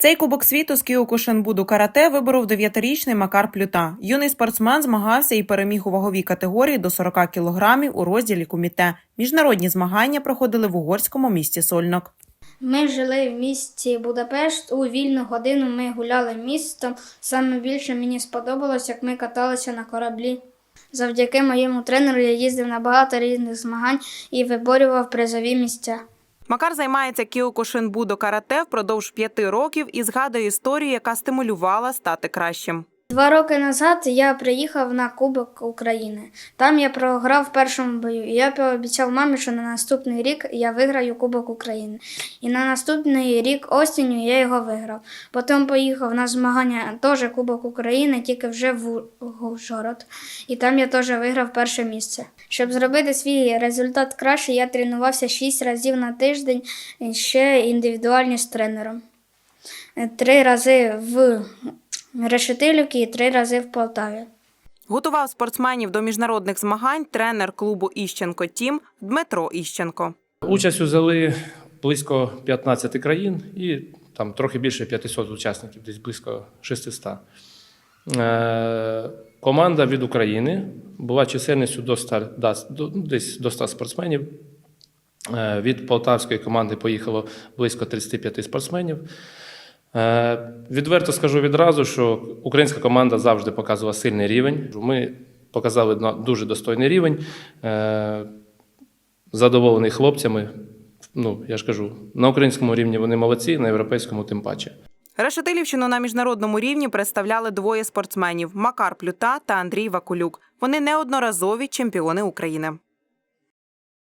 Цей кубок світу з Кіокушинбуду карате виборов дев'ятирічний Макар Плюта. Юний спортсмен змагався і переміг у ваговій категорії до 40 кілограмів у розділі куміте. Міжнародні змагання проходили в угорському місті Сольнок. Ми жили в місті Будапешт. У вільну годину ми гуляли містом. Саме більше мені сподобалось, як ми каталися на кораблі. Завдяки моєму тренеру я їздив на багато різних змагань і виборював призові місця. Макар займається кіокушинбудо карате впродовж п'яти років і згадує історію, яка стимулювала стати кращим. Два роки назад я приїхав на Кубок України. Там я програв в першому бою. Я пообіцяв мамі, що на наступний рік я виграю Кубок України. І на наступний рік осінню я його виграв. Потім поїхав на змагання теж Кубок України, тільки вже в Ужгород. І там я теж виграв перше місце. Щоб зробити свій результат краще, я тренувався 6 разів на тиждень ще індивідуальні з тренером. Три рази в Решетилівці і три рази в Полтаві. Готував спортсменів до міжнародних змагань тренер клубу Іщенко Тім Дмитро Іщенко. Участь взяли близько 15 країн і там трохи більше 500 учасників, десь близько 600. Е, команда від України була чисельністю до 100, до- ну, десь до 100 спортсменів. Е, від полтавської команди поїхало близько 35 спортсменів. Е, Відверто скажу відразу, що українська команда завжди показувала сильний рівень. Ми показали дуже достойний рівень. Е, Задоволений хлопцями. Ну, я ж кажу, на українському рівні вони молодці, на європейському тим паче. Решетилівщину на міжнародному рівні представляли двоє спортсменів Макар Плюта та Андрій Вакулюк. Вони неодноразові чемпіони України.